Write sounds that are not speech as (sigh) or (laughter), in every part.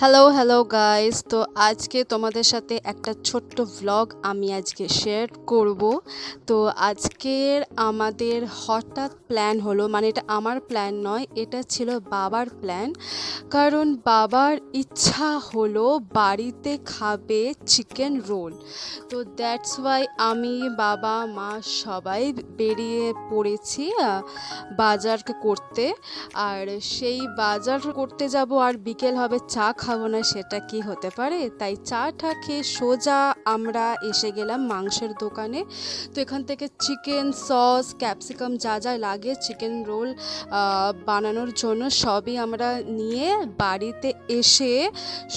Hello hello guys তো আজকে তোমাদের সাথে একটা ছোট্ট ভ্লগ আমি আজকে শেয়ার করব। তো আজকের আমাদের হঠাৎ প্ল্যান হলো মানে এটা আমার প্ল্যান নয়, এটা ছিল বাবার প্ল্যান কারণ বাবার ইচ্ছা হলো বাড়িতে খাবে চিকেন রোল তো দ্যাটস ওয়াই আমি বাবা, মা সবাই বেরিয়ে পড়েছি বাজার করতে। আর সেই বাজার করতে যাব আর বিকেল হবে চা খাব না সেটা কি হতে পারে? তাই চাটা খেয়ে সোজা আমরা এসে গেলাম মাংসের দোকানে। তো এখান থেকে চিকেন, সস, ক্যাপসিকাম যা যা লাগে, চিকেন রোল বানানোর জন্য সবই আমরা নিয়ে বাড়িতে এসে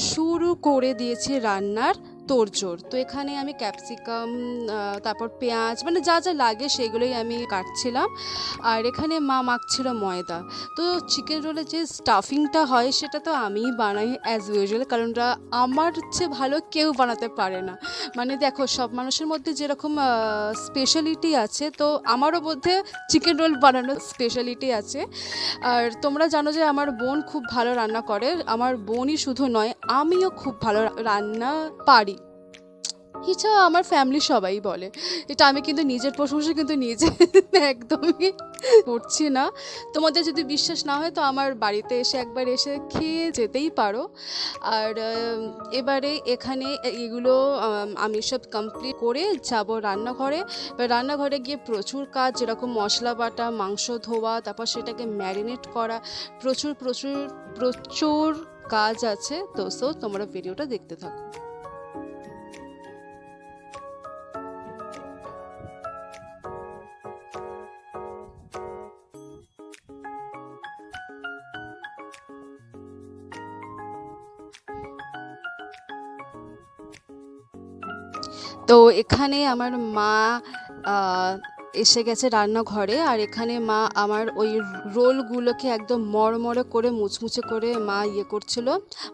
শুরু করে দিয়েছি রান্নার। তোড়জোড়। তো এখানে আমি ক্যাপসিকাম তারপর পেঁয়াজ মানে যা যা লাগে সেগুলোই আমি কাটছিলাম। আর এখানে মা মাখছিল ময়দা। তো চিকেন রোলের যে স্টাফিংটা হয় সেটা তো আমিই বানাই অ্যাজ ইউজুয়াল কারণটা আমার চেয়ে ভালো কেউ বানাতে পারে না। মানে দেখো, সব মানুষের মধ্যে যেরকম স্পেশালিটি আছে, তো আমারও মধ্যে চিকেন রোল বানানোর স্পেশালিটি আছে। আর তোমরা জানো যে আমার বোন খুব ভালো রান্না করে। আমার বোনই শুধু নয়, আমিও খুব ভালো রান্না পারি। এছাড়া আমার ফ্যামিলি সবাই বলে। এটা আমি কিন্তু নিজের প্রশংসা কিন্তু নিজে (laughs) একদমই করছি না। তোমাদের যদি বিশ্বাস না হয় তো আমার বাড়িতে এসে একবার এসে খেয়ে যেতেই পারো। আর এবারে এখানে এগুলো, আমি সব কমপ্লিট করে যাব রান্নাঘরে। এবার রান্নাঘরে গিয়ে প্রচুর কাজ, যেরকম মশলা বাটা, মাংস ধোয়া, তারপর সেটাকে ম্যারিনেট করা। প্রচুর প্রচুর প্রচুর কাজ আছে। তো সো তোমরা ভিডিওটা দেখতে থাকো। তো এখানে আমার মা এসে গেছে রান্নাঘরে আর এখানে মা আমার ওই রোলগুলোকে একদম মরমরে করে, মুচমুচে করে মা ইয়ে করছিল,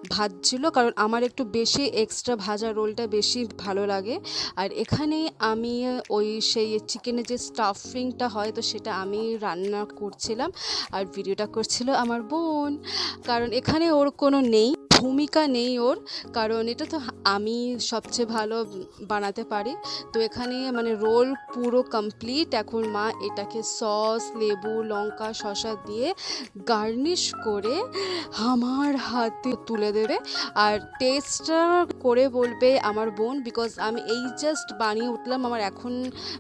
ভাজছিল। কারণ আমার একটু বেশি এক্সট্রা ভাজা রোলটা বেশি ভালো লাগে। আর এখানে আমি ওই সেই চিকেনের যে স্টাফিংটা হয়, তো সেটা আমি রান্না করছিলাম। আর ভিডিওটা করছিল আমার বোন। কারণ এখানে ওর কোনো নেই। ভূমিকা নেই ওর, কারণ এটা তো আমি সবচেয়ে ভালো বানাতে পারি। তো এখানে মানে রোল পুরো কমপ্লিট এখন মা এটাকে সস, লেবু, লঙ্কা, শসা দিয়ে গার্নিশ করে আমার হাতে তুলে দেবে। আর টেস্টটা করে বলবে আমার বোন বিকজ আমি এই জাস্ট বানিয়ে উঠলাম, আমার এখন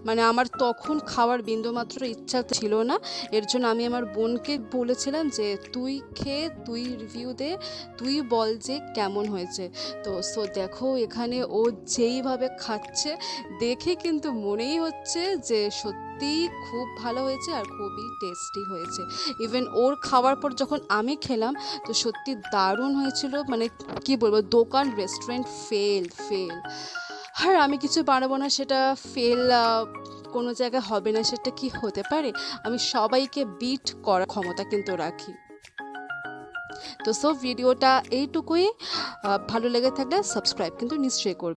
মানে আমার তখন খাওয়ার বিন্দুমাত্র ইচ্ছা ছিল না। এর জন্য আমি আমার বোনকে বলেছিলাম যে, তুই খেয়ে তুই রিভিউ দে, তুই বল যে কেমন হয়েছে। তো, সো দেখো এখানে ও যেইভাবে খাচ্ছে, দেখে কিন্তু মনেই হচ্ছে যে সত্যি খুব ভালো হয়েছে আর খুবই টেস্টি হয়েছে। ইভেন ওর খাওয়ার পর যখন আমি খেলাম, তো সত্যি দারুণ হয়েছিল। মানে কি বলব, দোকান রেস্টুরেন্ট ফেল ফেল আর আমি কিছু বানাবো না, সেটা ফেল কোনো জায়গায় হবে না, সেটা কি হতে পারে? আমি সবাইকে বিট করার ক্ষমতা কিন্তু রাখি। তো সো ভিডিওটা এইটুকুই। ভালো লেগে থাকলে সাবস্ক্রাইব কিন্তু নিশ্চয়ই করবে।